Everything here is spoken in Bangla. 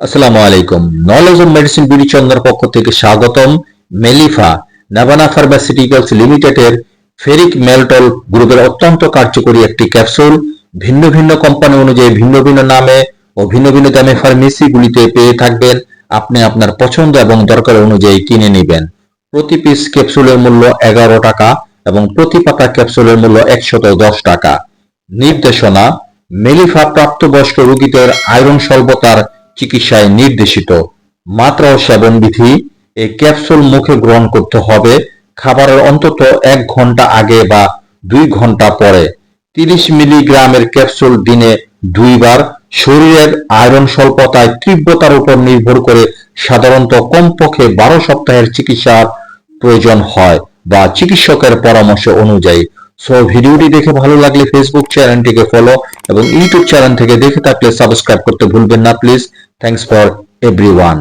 আসসালামু আলাইকুম। নলেজ অন মেডিসিন বিডি চন্দ্রের পক্ষ থেকে স্বাগতম। মেলিফা নাভানা ফার্মাসিউটিক্যালস লিমিটেডের ফেরিক মেলটল গ্রুপের অত্যন্ত কার্যকরী একটি ক্যাপসুল ভিন্ন ভিন্ন কোম্পানি অনুযায়ী ভিন্ন ভিন্ন নামে ও ভিন্ন ভিন্ন দামে ফার্মেসিগুলিতে পেয়ে থাকবেন। আপনি আপনার পছন্দ এবং দরকার অনুযায়ী কিনে নেবেন। প্রতি পিস ক্যাপসুলের মূল্য এগারো টাকা এবং প্রতি পাতা ক্যাপসুলের মূল্য একশত দশ টাকা। নির্দেশনা মেলিফা প্রাপ্তবয়স্ক রোগীদের আয়রন স্বল্পতার চিকিৎসায় নির্দেশিত। মাত্রা ও সেবন বিধি এই ক্যাপসুল মুখে গ্রহণ করতে হবে, খাবারের অন্তত এক ঘণ্টা আগে বা দুই ঘণ্টা পরে। তিরিশ মিলিগ্রামের ক্যাপসুল দিনে দুইবার। শরীরের আয়রন স্বল্পতায় তীব্রতার উপর নির্ভর করে সাধারণত কমপক্ষে বারো সপ্তাহের চিকিৎসার প্রয়োজন হয় বা চিকিৎসকের পরামর্শ অনুযায়ী। সো ভিডিওটি দেখে ভালো লাগলে ফেসবুক চ্যানেলটিকে ফলো এবং ইউটিউব চ্যানেল থেকে দেখে থাকলে সাবস্ক্রাইব করতে ভুলবেন না প্লিজ থ্যাংকস ফর এভরিওয়ান